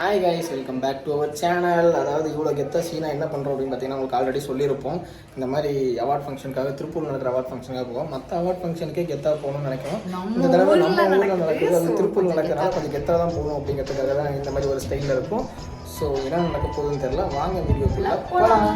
Hi guys welcome back to our channel அதாவது இவ்வளோ கெத்த சீனாக என்ன பண்ணுறோம் அப்படின்னு பார்த்தீங்கன்னா உங்களுக்கு ஆல்ரெடி சொல்லியிருப்போம். இந்த மாதிரி அவார்ட் ஃபங்க்ஷனுக்காக திருப்பூர் நடக்கிற அவார்ட் ஃபங்க்ஷனுக்காக போவோம். மற்ற அவார்ட் ஃபங்க்ஷனுக்கே கெத்தாக போகணும்னு நினைக்கிறோம். இந்த தடவை நம்ம ஊரில் நடக்குது. அது திருப்பூர் நடக்கிறனால கொஞ்சம் கெத்தாக தான் போகணும் அப்படிங்கிறதுக்காக தான் இந்த மாதிரி ஒரு ஸ்டைலில் இருக்கும். ஸோ என்ன நடக்க போகுதுன்னு தெரியல. வாங்க வீடியோக்குள்ள போகலாம்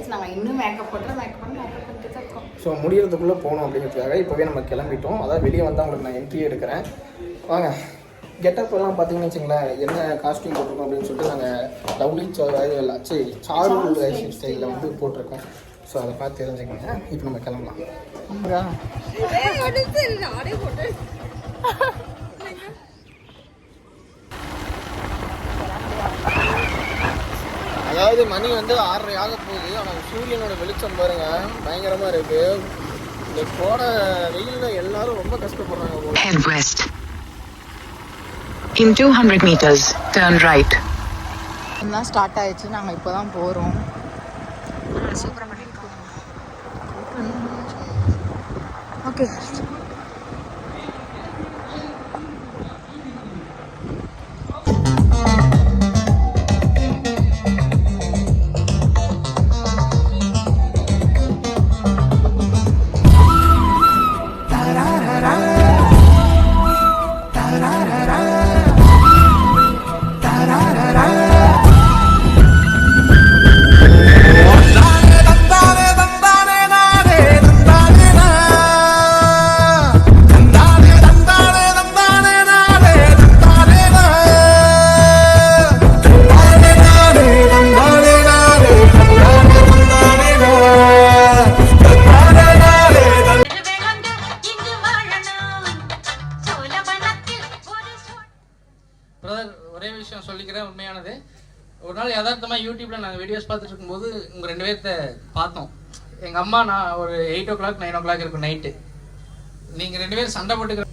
ஆறாயிரத்து நாங்கள் இன்னும் மேக்கப் பண்ணுறோம் மேக்கப் பண்ணி மேக்கப் பண்ணிட்டு தான் இருக்கோம். ஸோ முடியறதுக்குள்ளே போகணும் அப்படிங்கிறதுக்காக இப்போவே நம்ம கிளம்பிட்டோம். அதாவது வெளியே வந்தால் உங்களுக்கு நான் என்ட்ரி எடுக்கிறேன். வாங்க. கெட்டப் எல்லாம் பார்த்தீங்கன்னு வச்சுங்களேன் என்ன காஸ்டியூம் போட்டிருக்கோம் அப்படின்னு சொல்லிட்டு நாங்கள் லவ்லி சரி சாரு ஸ்டைலில் வந்து போட்டிருக்கோம். ஸோ அதை பார்த்து தெரிஞ்சுக்கோங்க. இப்போ நம்ம கிளம்பலாம். அதாவது மணி வந்து ஆறரை ஆக போகுது. ஆனால் சூரியனோட வெளிச்சம் பாருங்க பயங்கரமாக இருக்கு. இந்த கோடை வெயிலில் எல்லாரும் ரொம்ப கஷ்டப்படுறாங்க போல. In 200 meters, turn right. தான் ஸ்டார்ட் ஆயிடுச்சு. நாங்கள் இப்போ தான் போகிறோம் ஓகே பிரதர் ஒரே விஷயம் சொல்லிக்கிறேன் உண்மையானது. ஒரு நாள் யதார்த்தமாக யூடியூப்பில் நாங்கள் வீடியோஸ் பார்த்துட்டு இருக்கும்போது உங்கள் ரெண்டு பேர்த்த பார்த்தோம். எங்கள் அம்மா நான் ஒரு eight o'clock nine o'clock இருக்கும் நைட்டு நீங்கள் ரெண்டு பேரும் சண்டை போட்டுக்கிற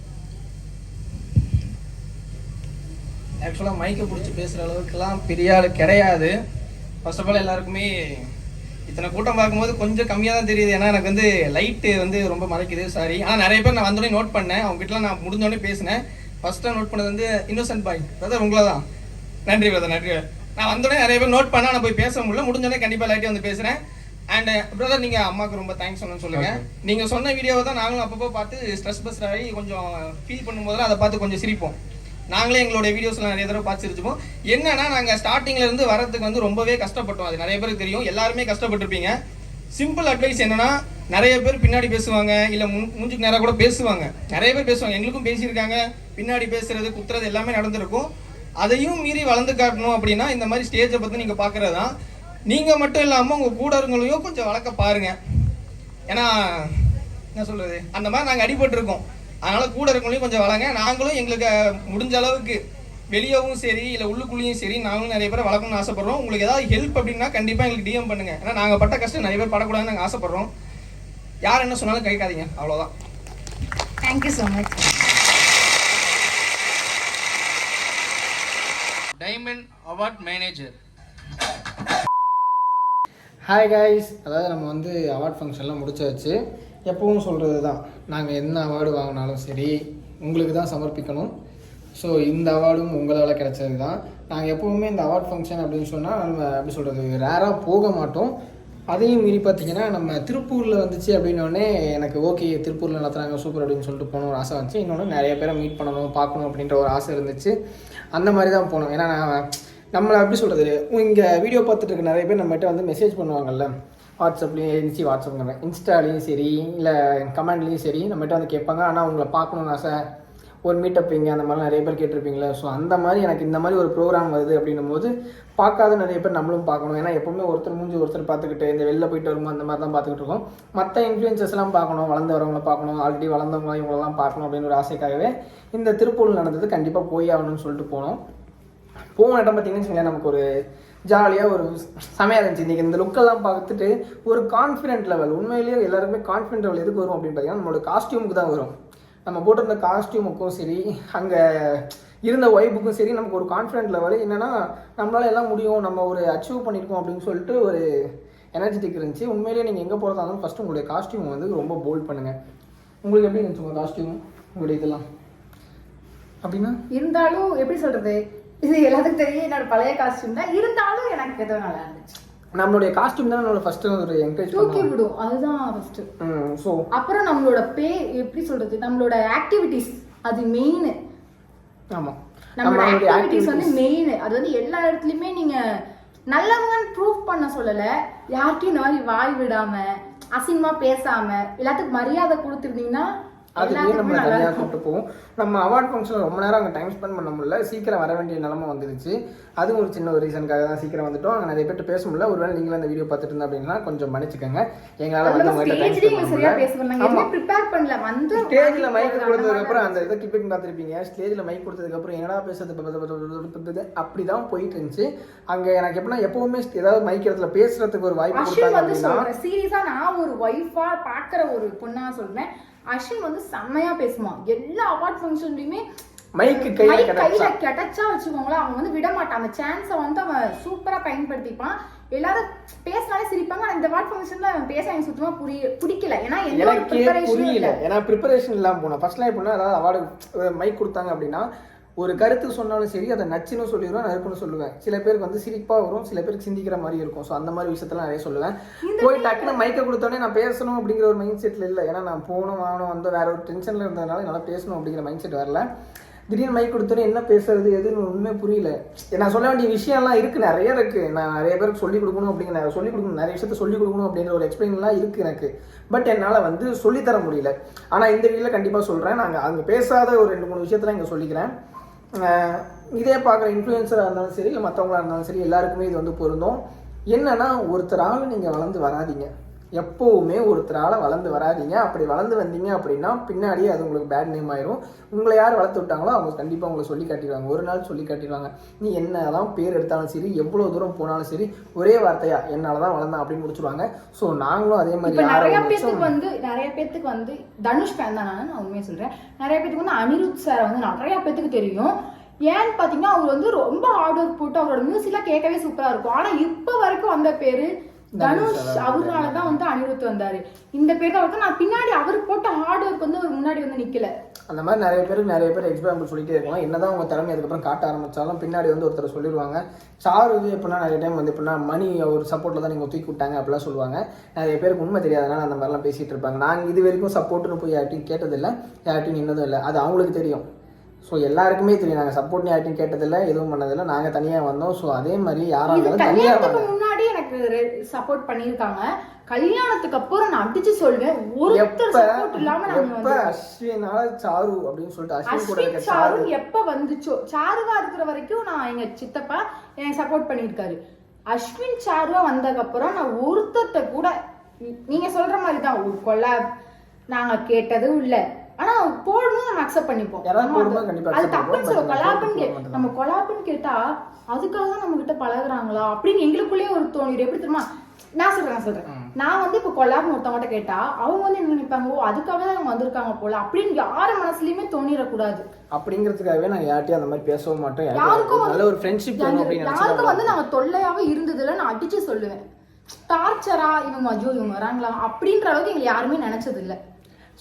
ஆக்சுவலாக மைக்கை பிடிச்சி பேசுகிற அளவுக்குலாம் பெரிய ஆள் கிடையாது. ஃபர்ஸ்ட் ஆஃப் ஆல் எல்லாருக்குமே இத்தனை கூட்டம் பார்க்கும்போது கொஞ்சம் கம்மியாக தான் தெரியுது. ஏன்னா எனக்கு வந்து லைட்டு வந்து ரொம்ப மறைக்குது. சாரி ஆனால் நிறைய பேர் நான் வந்தோடனே நோட் பண்ணேன். அவங்ககிட்டலாம் நான் முடிஞ்சோடனே பேசினேன். ஃபஸ்ட்டாக நோட் பண்ணது வந்து இன்னோசன்ட் பாய் பிரதர் உங்களை தான் நன்றி பிரதர் நன்றி. நான் வந்தோடனே நிறைய பேர் நோட் பண்ணால் நான் போய் பேச முடியல. முடிஞ்சோடனே கண்டிப்பாக லைட்டே வந்து பேசுகிறேன் அண்ட் பிரதர் நீங்கள் அம்மாவுக்கு ரொம்ப தேங்க்ஸ் சொல்லணும்னு சொல்லுங்கள் நீங்கள் சொன்ன வீடியோவை தான் நாங்களும் அப்பப்போ பார்த்து ஸ்ட்ரெஸ் பஸ்ட் ஆகி கொஞ்சம் ஃபீல் பண்ணும்போதெல்லாம் அதை பார்த்து கொஞ்சம் சிரிப்போம். நாங்களே எங்களுடைய வீடியோஸ்லாம் நிறைய தடவை பார்த்து சிரிச்சுப்போம். என்னன்னா நாங்கள் ஸ்டார்டிங்ல இருந்து வரதுக்கு வந்து ரொம்பவே கஷ்டப்பட்டோம். அது நிறைய பேருக்கு தெரியும். எல்லாருமே கஷ்டப்பட்டிருப்பீங்க. சிம்பிள் அட்வைஸ் என்னன்னா நிறைய பேர் பின்னாடி பேசுவாங்க இல்ல முன் மூஞ்சுக்கு நேரா கூட பேசுவாங்க. நிறைய பேர் பேசுவாங்க. எங்களுக்கும் பேசியிருக்காங்க பின்னாடி பேசுறது குத்துறது எல்லாமே நடந்திருக்கும். அதையும் மீறி வளர்ந்து காட்டணும் அப்படின்னா இந்த மாதிரி ஸ்டேஜை பத்தி நீங்க பார்க்குறது தான் நீங்க மட்டும் இல்லாம உங்க கூடருங்களையும் கொஞ்சம் வளர்க்க பாருங்க. ஏன்னா என்ன சொல்றது? அந்த மாதிரி நாங்கள் அடிபட்டிருக்கோம். அதனால கூட இருக்கவங்களையும் கொஞ்சம் வளங்க நாங்களும் எங்களுக்கு முடிஞ்ச அளவுக்கு வெளியவும் சரி இல்லை உள்ளுக்குள்ளேயும் சரி நாங்களும் நிறைய பேரை வளர்க்கணும்னு ஆசைப்படுறோம். உங்களுக்கு ஏதாவது ஹெல்ப் அப்படின்னா கண்டிப்பாக எங்களுக்கு டிஎம் பண்ணுங்க. ஏன்னா நாங்கள் பட்ட கஷ்டம் நிறைய பேர் படக்கூடாதுன்னு நாங்கள் ஆசைப்படுறோம். யார் என்ன சொன்னாலும் கேட்காதீங்க. அவ்வளோதான் thank you so much diamond award manager hi guys அதாவது நம்ம வந்து அவார்ட் ஃபங்க்ஷன்லாம் முடிச்சாச்சு. எப்பவும் சொல்கிறது தான் நாங்கள் என்ன அவார்டு வாங்கினாலும் சரி உங்களுக்கு தான் சமர்ப்பிக்கணும். ஸோ இந்த அவார்டும் உங்களால் கிடைச்சது தான் நாங்கள் எப்போவுமே இந்த அவார்ட் ஃபங்க்ஷன் அப்படின்னு சொன்னால் நம்ம எப்படி சொல்கிறது ரேராக போக மாட்டோம். அதையும் மீறி பார்த்தீங்கன்னா நம்ம திருப்பூரில் வந்துச்சு அப்படின்னோடனே எனக்கு ஓகே திருப்பூரில் நடத்துகிறாங்க சூப்பர் அப்படின்னு சொல்லிட்டு போகணும் ஒரு ஆசை வந்துச்சு. இன்னொன்று நிறைய பேரை மீட் பண்ணணும் பார்க்கணும் அப்படின்ற ஒரு ஆசை இருந்துச்சு. அந்த மாதிரி தான் போனோம். ஏன்னா நான் நம்மளை எப்படி சொல்கிறது இங்கே வீடியோ பார்த்துட்டு இருக்க நிறைய பேர் நம்மகிட்ட வந்து மெசேஜ் பண்ணுவாங்கல்ல. வாட்ஸ்அப்லேயும் இருந்துச்சு வாட்ஸ்அப்புங்க இன்ஸ்டாலேயும் சரி இல்லை கமெண்ட்லேயும் சரி நம்மகிட்ட வந்து கேட்பாங்க. ஆனால் உங்களை பார்க்கணுன்னு ஆசை ஒரு மீட்டப் இங்கே அந்த மாதிரிலாம் நிறைய பேர் கேட்டிருப்பீங்களே. ஸோ அந்த மாதிரி எனக்கு இந்த மாதிரி ஒரு ப்ரோக்ராம் வருது அப்படின்னும் போது பார்க்காத நிறைய பேர் நம்மளும் பார்க்கணும். ஏன்னா எப்பவுமே ஒருத்தர் மூஞ்சி ஒருத்தர் பார்த்துக்கிட்டு இந்த வெளில போயிட்டு வரும்போது அந்த மாதிரி தான் பார்த்துக்கிட்டு இருக்கோம். மற்ற இன்ஃப்ளூயன்சஸ்லாம் பார்க்கணும் வளர்ந்து வரவங்கள பார்க்கணும் ஆல்ரெடி வளர்ந்தவங்க இவங்களெல்லாம் பார்க்கணும் அப்படின்னு ஒரு ஆசைக்காகவே இந்த திருப்பூரில் நடந்தது கண்டிப்பாக போய் ஆகணும்னு சொல்லிட்டு போனோம். போன இடம் பார்த்தீங்கன்னு நமக்கு ஒரு ஜாலியாக ஒரு செமையாக இருந்துச்சு. இன்றைக்கி இந்த லுக்கெல்லாம் பார்த்துட்டு ஒரு கான்ஃபிடென்ட் லெவல் உண்மையிலேயே எல்லாருமே கான்ஃபிடென்ட் லெவல் எதுக்கு வரும் அப்படின்னு பார்த்தீங்கன்னா நம்மளோட காஸ்டியூமுக்கு தான் வரும். நம்ம போட்டிருந்த காஸ்டியூமுக்கும் சரி அங்கே இருந்த ஒய்புக்கும் சரி நமக்கு ஒரு கான்ஃபிடென்ட் லெவல் என்னென்னா நம்மளால எல்லாம் முடியும் நம்ம ஒரு அச்சீவ் பண்ணியிருக்கோம் அப்படின்னு சொல்லிட்டு ஒரு எனர்ஜெட்டிக் இருந்துச்சு. உண்மையிலேயே நீங்கள் எங்கே போகிறதா இருந்தாலும் ஃபஸ்ட்டு உங்களுடைய காஸ்டியூம் வந்து ரொம்ப போல்ட் பண்ணுங்கள் உங்களுக்கு எப்படி இருந்துச்சு உங்கள் காஸ்டியூம் உங்களுடைய இதெல்லாம்? அப்படின்னா? இருந்தாலும் எப்படி சொல்கிறது இது எல்லாத்துக்கும் தெரியும் என்னோட பழைய காஸ்டியூம் தான். இருந்தாலும் எனக்கு எதுவும் நல்லா இருந்துச்சு. நம்மளுடைய காஸ்டியூம் தான் நம்மளோட ஃபஸ்ட்டு ஒரு என்கரேஜ் தூக்கி விடும். அதுதான் ஃபர்ஸ்ட் ஸோ அப்புறம் நம்மளோட பே எப்படி சொல்றது நம்மளோட ஆக்டிவிட்டிஸ் அது மெயின் ஆமாம் நம்மளோட ஆக்டிவிட்டிஸ் வந்து மெயின் அது வந்து எல்லா இடத்துலயுமே நீங்க நல்லவங்கன்னு ப்ரூவ் பண்ண சொல்லல. யார்கிட்டயும் இந்த மாதிரி வாய் விடாம அசிங்கமா பேசாம எல்லாத்துக்கும் மரியாதை கொடுத்துருந்தீங்கன்னா நம்மளை நல்லா தனியாக கூப்பிட்டு போவோம். நம்ம அவார்ட் ஃபங்க்ஷனில் ரொம்ப நேரம் அங்கே டைம் ஸ்பெண்ட் பண்ண முடியல. சீக்கிரம் வர வேண்டிய நிலமை வந்துருச்சு. அதுவும் ஒரு சின்ன ஒரு ரீசனுக்காக தான் சீக்கிரம் வந்துட்டோம். அங்கே நிறைய பேர்ட்ட பேச முடியல. ஒருவேளை நீங்களும் அந்த வீடியோ பார்த்துட்டு இருந்தா அப்படின்னா கொஞ்சம் மன்னிச்சுக்கோங்க. எங்களால் வந்து உங்கள்கிட்ட டைம் ஸ்பெண்ட் பண்ணல. ஸ்டேஜில் மைக் அந்த கொடுத்ததுக்கு அப்புறம் மாதிரி அந்த இதை கிளிப்பிங் பார்த்துருப்பீங்க ஸ்டேஜில் மைக் கொடுத்ததுக்கு அப்புறம் என்னடா பேசுறது? அப்படி தான் போயிட்டு இருந்துச்சு. அங்கே எனக்கு எப்படின்னா எப்பவுமே ஏதாவது மைக் இடத்துல பேசுறதுக்கு ஒரு வாய்ப்பு கொடுத்தாங்க வந்து அப்படின்னா சொல்றேன். சீரியஸா நான் ஒரு ஒய்ஃபா பாக்குற ஒரு பொண்ணா சொல்றேன். அஸ்வின் வந்து செம்மையா பேசுவான். எல்லா அவார்ட் ஃபங்க்ஷன்லயுமே மைக்கு கையில் கிடைச்சா கையில கிடைச்சா. வச்சுக்கோங்களேன் அவன் வந்து விட மாட்டான். அந்த சான்ஸை வந்து அவன் சூப்பரா பயன்படுத்திப்பான். எல்லாரும் பேசினாலே சிரிப்பாங்க இந்த அவார்ட் ஃபங்க்ஷன்ல பேச எனக்கு சுத்தமா புரிய பிடிக்கல. ஏன்னா எனக்கே புரியல. ஏன்னா ப்ரிப்பரேஷன் இல்லாமல் போனேன் ஃபர்ஸ்ட்லாம் எப்படின்னா அதாவது அவார்டு மைக் கொடுத்தாங்க அப்படின்னா ஒரு கருத்து சொன்னாலும் சரி அதை நச்சுன்னு சொல்லிடுவேன் நறுப்புன்னு சொல்லுவேன். சில பேருக்கு வந்து சிரிப்பாக வரும் சில பேருக்கு சிந்திக்கிற மாதிரி இருக்கும். ஸோ அந்த மாதிரி விஷயத்தெல்லாம் நிறைய சொல்லுவேன். போய் டக்குன்னு மைக்கை கொடுத்தோடனே நான் பேசணும் அப்படிங்கிற ஒரு மைண்ட் செட்டில் இல்லை. ஏன்னா நான் போகணும் வாங்கணும் வந்து வேற ஒரு டென்ஷனில் இருந்ததுனால என்னால் பேசணும் அப்படிங்கிற மைண்ட் செட் வரல. திடீர்னு மைக் கொடுத்தோன்னே என்ன பேசுறது எதுன்னு ஒன்றுமே புரியல. நான் சொல்ல வேண்டிய விஷயம்லாம் இருக்குது நிறைய இருக்குது நான் நிறைய பேருக்கு சொல்லிக் கொடுக்கணும் அப்படிங்கிற சொல்லிக் கொடுக்கணும் நிறைய விஷயத்த சொல்லிக் கொடுக்கணும் அப்படிங்கிற ஒரு எக்ஸ்பிளைன்லாம் இருக்குது எனக்கு. பட் என்னால் வந்து சொல்லித்தர முடியல. ஆனால் இந்த வீடியோவில் கண்டிப்பாக சொல்கிறேன் நாங்கள் அங்கே பேசாத ஒரு ரெண்டு மூணு விஷயத்தெல்லாம் இங்கே சொல்லிக்கிறேன். இதே பார்க்குற இன்ஃப்ளூயன்சராக இருந்தாலும் சரி இல்லை மற்றவங்களாக இருந்தாலும் சரி எல்லாருக்குமே இது வந்து பொருந்தும். என்னென்னா ஒருத்தரால் நீங்கள் வளர்ந்து வராதீங்க. எப்போவுமே ஒருத்தரால் வளர்ந்து வராதீங்க. அப்படி வளர்ந்து வந்தீங்க அப்படின்னா பின்னாடியே அது உங்களுக்கு பேட் நேம் ஆயிரும். உங்களை யார் வளர்த்து விட்டாங்களோ அவங்க கண்டிப்பாக உங்களை சொல்லி காட்டிடுவாங்க. ஒரு நாள் சொல்லி காட்டிடுவாங்க. நீ என்னதான் பேர் எடுத்தாலும் சரி எவ்வளோ தூரம் போனாலும் சரி ஒரே வார்த்தையா என்னால் தான் வளர்ந்தேன் அப்படின்னு முடிச்சிருவாங்க ஸோ நாங்களும் அதே மாதிரி நிறைய பேத்துக்கு வந்து நிறைய பேத்துக்கு வந்து தனுஷ் ஃபேன் தான் நான் உண்மையை சொல்றேன். நிறைய பேத்துக்கு வந்து அனிருத் சார் வந்து நிறைய பேத்துக்கு தெரியும். ஏன்னு பாத்தீங்கன்னா அவர் வந்து ரொம்ப ஹார்ட் ஒர்க் போட்டு அவரோட மியூசிக்லாம் கேட்கவே சூப்பரா இருக்கும். ஆனா இப்ப வரைக்கும் வந்த பேரு தனுஷ் அவரால தான் வந்து அனிருத் வந்தாரு. இந்த பேர் தான் வந்து நான் பின்னாடி அவர் போட்ட ஹார்ட் ஒர்க் வந்து அவர் முன்னாடி வந்து நிக்கல. அந்த மாதிரி நிறைய பேருக்கு நிறைய பேர் எக்ஸாம்பிள் சொல்லிட்டே இருக்கலாம். என்னதான் உங்க திறமை அதுக்கப்புறம் காட்ட ஆரம்பிச்சாலும் பின்னாடி வந்து ஒருத்தர் சொல்லிடுவாங்க. சாரு இது எப்படின்னா நிறைய டைம் வந்து எப்படின்னா மணி ஒரு சப்போர்ட்டில் தான் நீங்கள் தூக்கி விட்டாங்க அப்படிலாம் சொல்லுவாங்க. நிறைய பேருக்கு உண்மை தெரியாதனால அந்த மாதிரிலாம் பேசிட்டு இருப்பாங்க. நாங்கள் இது வரைக்கும் சப்போர்ட்னு போய் யார்ட்டையும் கேட்டதில்லை. யார்ட்டையும் நின்னதும் இல்லை. அது அவங்களுக்கு தெரியும். ஸோ எல்லாருக்குமே தெரியும். நாங்கள் சப்போர்ட்னு யார்ட்டையும் கேட்டதில்லை எதுவும் பண்ணதில்லை. நாங்கள் தனியாக வந்தோம். ஸோ அதே மாதிரி யாராக தனியாக முன்னாடி எனக்கு சப்போர்ட் பண்ணியிருக்காங்க. கல்யாணத்துக்கு அப்புறம் நான் அடிச்சு சொல்வேன். ஒருத்தர் சப்போர்ட் இல்லாம நாங்க அஸ்வினால சாரு அப்படின்னு சொல்லிட்டு அஸ்வின் கூட சாரு எப்ப வந்துச்சோ சாருவா இருக்கிற வரைக்கும் நான் எங்க சித்தப்பா எனக்கு சப்போர்ட் பண்ணியிருக்காரு. அஸ்வின் சாருவா வந்ததுக்கு அப்புறம் நான் ஒருத்தர்ட்ட கூட நீங்க சொல்ற மாதிரி தான் ஒரு கொலாப் நாங்க கேட்டதும் இல்ல. ஆனா போடணும் நம்ம அக்செப்ட் பண்ணிப்போம். போடும்போது அது- தப்புன்னு. சொல்ல கொலாப்னு. நம்ம கொலாப்னு கேட்டா அதுக்காக தான் நம்ம கிட்ட பழகுறாங்களா? அப்படின்னு எங்களுக்குள்ளேயே ஒரு தோணிடு எப்படி தெரியுமா? நான் சொல்றேன் நான் சொல்றேன். நான் வந்து இப்போ கொலாப்னு ஒருத்தவங்ககிட்ட கேட்டா அவங்க வந்து என்ன நினைப்பாங்க? ஓ அதுக்காக தான் அவங்க வந்திருக்காங்க போல அப்படின்னு யார மனசுலயுமே தோணிடக்கூடாது. அப்படிங்கிறதுக்காகவே நாங்கள் யார்ட்டையும் அந்த மாதிரி பேசவும் மாட்டோம் யாருக்கும் நல்ல ஒரு ஃப்ரெண்ட்ஷிப் யாருக்கும் வந்து நாங்க தொல்லையாவே இருந்ததுல நான் அடிச்சு சொல்லுவேன். டார்ச்சரா இவங்க ஐயோ இவங்க வராங்களா? அப்படின்ற அளவுக்கு எங்களை யாருமே நினைச்சது இல்ல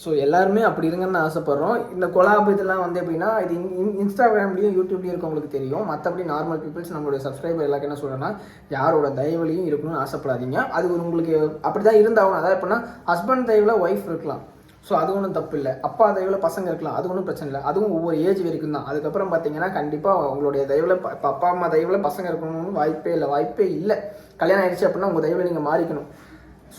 ஸோ எல்லாருமே அப்படி இருங்கன்னு ஆசைப்பட்றோம். இந்த கொலாப் இதெல்லாம் வந்து எப்படின்னா இது இன்- இன்ஸ்டாகிராம்லேயும் யூடியூப்லேயும் இருக்கவங்களுக்கு தெரியும். மற்றபடி நார்மல் பீப்புள்ஸ் நம்மளுடைய சப்ஸ்கிரைபர் எல்லாருக்கும் என்ன சொல்கிறேன்னா யாரோட தயவுலையும் இருக்கணும்னு ஆசைப்படாதீங்க. அது ஒரு உங்களுக்கு அப்படி தான் இருந்தாகணும். அதாவது எப்படின்னா ஹஸ்பண்ட் தயவில் ஒய்ஃப் இருக்கலாம். ஸோ அது ஒன்றும் தப்பு இல்லை அப்பா தயவில் பசங்க இருக்கலாம். அது ஒன்றும் பிரச்சனை இல்லை. அதுவும் ஒவ்வொரு ஏஜ் வரைக்கும் தான். அதுக்கப்புறம் பார்த்தீங்கன்னா கண்டிப்பாக உங்களுடைய தயவில் இப்போ அப்பா அம்மா தயவில் பசங்க இருக்கணும்னு வாய்ப்பே இல்லை. வாய்ப்பே இல்லை. கல்யாணம் ஆயிடுச்சு அப்படின்னா உங்கள் தயவில் நீங்கள் மாறிக்கணும்.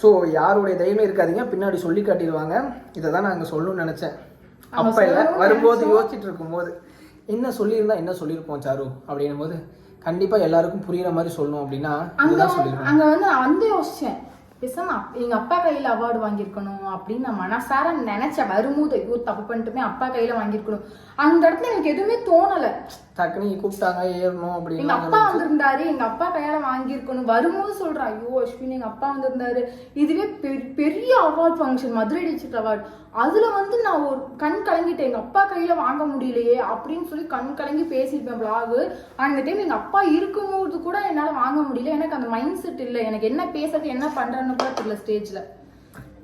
ஸோ யாருடைய தைரியம் இருக்காதீங்க. பின்னாடி சொல்லி காட்டிடுவாங்க. இதை தான் நாங்கள் சொல்லணும்னு நினச்சேன். அப்போ இல்லை வரும்போது. யோசிச்சுட்டு இருக்கும்போது என்ன சொல்லியிருந்தா என்ன சொல்லியிருப்போம் சாரு? அப்படின்னும் போது கண்டிப்பாக எல்லாருக்கும் புரியுற மாதிரி சொல்லணும் அப்படின்னா அங்க வந்து வந்து யோசிச்சேன். பேசாம அப்- எங்க அப்பா கையில அவார்டு வாங்கியிருக்கணும் அப்படின்னு நான் மனசார நினைச்சேன் வரும்போது ஐயோ தப்பு பண்ணிட்டுமே அப்பா கையில வாங்கியிருக்கணும். அந்த இடத்துல எனக்கு எதுவுமே தோணல. டக்குனு கூப்பிட்டாங்க ஏறணும் எங்க அப்படின்னு அப்பா வந்திருந்தாரு எங்க அப்பா கையால வாங்கியிருக்கணும். வரும்போது சொல்றேன் ஐயோ அஸ்வின் எங்க அப்பா வந்திருந்தாரு. இதுவே பெரிய award function Madurai district award அதுல வந்து நான் ஒரு கண் கலங்கிட்டேன். எங்க அப்பா கையில வாங்க முடியலையே அப்படின்னு சொல்லி கண் கலங்கி பேசியிருப்பேன் பிளாகு அந்த டைம் எங்க அப்பா இருக்கும்போது கூட என்னால வாங்க முடியல. எனக்கு அந்த மைண்ட் செட் இல்லை. எனக்கு என்ன பேசுறது என்ன பண்றேன்னு கூட தெரியல ஸ்டேஜ்ல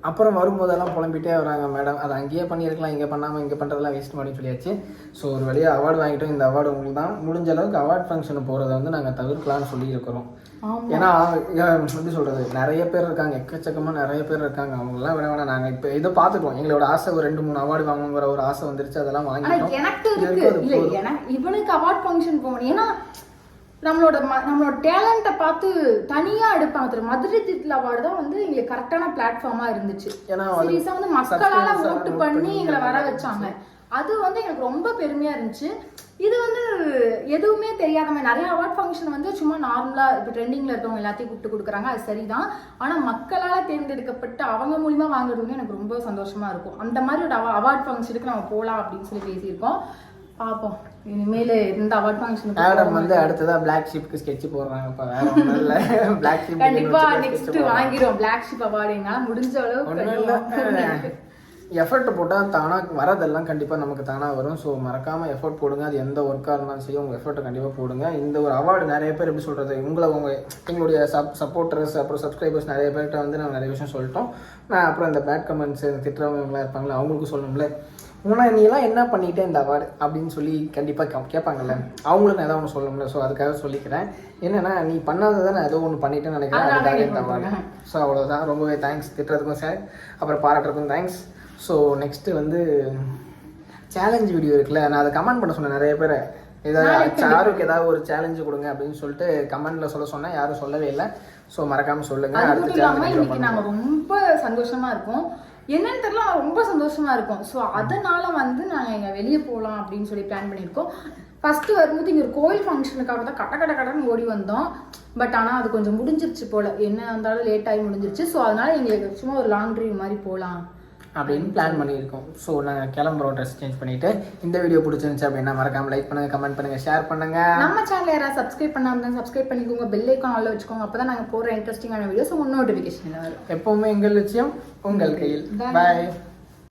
அப்புறம் வரும்போதெல்லாம் புலம்பிட்டே வராங்க மேடம் அதை அங்கேயே பண்ணியிருக்கலாம் இங்கே பண்ணாமல் இங்கே பண்ணுறதெல்லாம் வேஸ்ட் பண்ணி சொல்லியாச்சு. ஸோ ஒரு வழியாக அவார்டு வாங்கிட்டோம். இந்த அவார்டு உங்களுக்கு தான் முடிஞ்ச அளவுக்கு அவார்ட் ஃபங்க்ஷனுக்கு போகிறத வந்து நாங்கள் தவிர்க்கலாம்னு சொல்லியிருக்கிறோம். ஏன்னா ஏன் எப்படி சொல்கிறது நிறைய பேர் இருக்காங்க எக்கச்சக்கமாக நிறைய பேர் இருக்காங்க. அவங்களாம் வேணா வேணா நாங்கள் இப்போ இதை பார்த்துட்டோம் எங்களோட ஆசை ஒரு ரெண்டு மூணு அவார்டு வாங்கணுங்கிற ஒரு ஆசை வந்துருச்சு அதெல்லாம் வாங்கிட்டோம். எனக்கு இவனுக்கு அவார்ட் ஃபங்க்ஷன் போகணும். ஏன்னா நம்மளோட ம- நம்மளோட டேலண்ட்டை பார்த்து தனியா எடுப்பாங்க தெரியும்? மதுரை திட்ல அவார்டு தான் வந்து எங்களுக்கு கரெக்டான பிளாட்ஃபார்மா இருந்துச்சு. ஏன்னா அது சீரியஸா வந்து மக்களால ஓட்டு பண்ணி எங்களை வர வச்சாங்க. அது வந்து எனக்கு ரொம்ப பெருமையா இருந்துச்சு. இது வந்து எதுவுமே தெரியாத மாதிரி நிறைய அவார்ட் ஃபங்க்ஷன் வந்து சும்மா நார்மலா இப்போ ட்ரெண்டிங்ல இருக்கவங்க எல்லாத்தையும் கூப்பிட்டு கொடுக்குறாங்க. அது சரிதான். ஆனா மக்களால தேர்ந்தெடுக்கப்பட்டு அவங்க மூலியமா வாங்குறது வந்து எனக்கு ரொம்ப சந்தோஷமா இருக்கும். அந்த மாதிரி ஒரு அவார்ட் ஃபங்க்ஷனுக்கு நம்ம போலாம் அப்படின்னு சொல்லி பேசியிருக்கோம். பார்ப்போம். இனிமேல் இந்த அவார்ட் ஆடம் ஃபங்க்ஷனுக்கு வந்து அடுத்ததா பிளாக் ஷிப்க்கு ஸ்கெட்ச் போடுறாங்க இப்போ வேற ஒன்றும் இல்லை. பிளாக் ஷிப் கண்டிப்பா நெக்ஸ்ட் வாங்கிரும். பிளாக் ஷிப் அவார்டு என்னால முடிஞ்ச அளவுக்கு எஃபர்ட் போட்டால் தானாக வரதெல்லாம் கண்டிப்பாக நமக்கு தானாக வரும். ஸோ மறக்காமல் எஃபர்ட் போடுங்க. அது எந்த ஒர்க்காக இருந்தாலும் சரி உங்கள் எஃபர்ட்டை கண்டிப்பாக போடுங்க. இந்த ஒரு அவார்டு நிறைய பேர் எப்படி சொல்கிறது உங்களை உங்க எங்களுடைய சப் சப்போர்ட்டர்ஸ் அப்புறம் சப்ஸ்கிரைபர்ஸ் நிறைய பேர்கிட்ட வந்து நம்ம நிறைய விஷயம் சொல்லிட்டோம். நான் அப்புறம் இந்த பேட் கமெண்ட்ஸ் திட்டுறவங்களாம் இருப்பாங்களே அவங்களுக்கும் சொல்லணும்ல. உன நீலாம் என்ன பண்ணிட்டே இந்த அவார்டு அப்படின்னு சொல்லி கண்டிப்பாக கேட்பாங்கல்ல அவங்களுக்கு நான் ஏதாவது ஒன்று சொல்லணும்ல ஸோ அதுக்காக சொல்லிக்கிறேன். என்னன்னா நீ பண்ணாததை நான் ஏதோ ஒன்று பண்ணிட்டேன்னு நினைக்கிறேன். அதுக்காக இந்த அவார்டு ஸோ அவ்வளோதான் ரொம்பவே தேங்க்ஸ் திட்டுறதுக்கும் சார் அப்புறம் பாராட்டுறதுக்கும் தேங்க்ஸ் ஸோ நெக்ஸ்ட்டு வந்து சேலஞ்ச் வீடியோ இருக்குல்ல. நான் அதை கமெண்ட் பண்ண சொன்னேன் நிறைய பேர். ஏதாவது சாருக்கு ஏதாவது ஒரு சேலஞ்சு கொடுங்க அப்படின்னு சொல்லிட்டு கமெண்ட்ல சொல்ல சொன்னேன். யாரும் சொல்லவே இல்லை. ஸோ மறக்காம சொல்லுங்க. அடுத்த. நாங்க ரொம்ப சந்தோஷமா இருக்கோம். என்னன்னு தெரியல ரொம்ப சந்தோஷமா இருக்கும். ஸோ அதனால வந்து நாங்கள் இங்க வெளியே போகலாம் அப்படின்னு சொல்லி பிளான் பண்ணியிருக்கோம். ஃபர்ஸ்ட் வரும்போது இங்க ஒரு கோயில் ஃபங்க்ஷனுக்காக தான் கட்ட கட்ட கடன்னு ஓடி வந்தோம். பட் ஆனால் அது கொஞ்சம் முடிஞ்சிருச்சு போல. என்ன இருந்தாலும் லேட் ஆகி முடிஞ்சிருச்சு. ஸோ அதனால எங்களுக்கு சும்மா ஒரு லாங் ட்ரைவ் மாதிரி போகலாம் அப்படின்னு பிளான் பண்ணியிருக்கோம். ஸோ நாங்கள் கிளம்புறோம். ட்ரெஸ் சேஞ்ச் பண்ணிட்டு இந்த வீடியோ பிடிச்சிருந்துச்சு அப்படின்னா மறக்காம லைக் பண்ணுங்க கமெண்ட் பண்ணுங்க ஷேர் பண்ணுங்க. நம்ம சேனல் யாராவது சப்ஸ்கிரைப் பண்ணாம இருந்தா சப்ஸ்கிரைப் பண்ணிக்கோங்க. பெல் ஐக்கான் ஆல்ல வச்சுக்கோங்க. அப்பதான் நாங்க போற இன்ட்ரெஸ்டிங்கான வீடியோஸ் உங்க நோட்டிஃபிகேஷன் வரும். எப்பவுமே எங்கள் லட்சியம் உங்கள் கையில். பாய்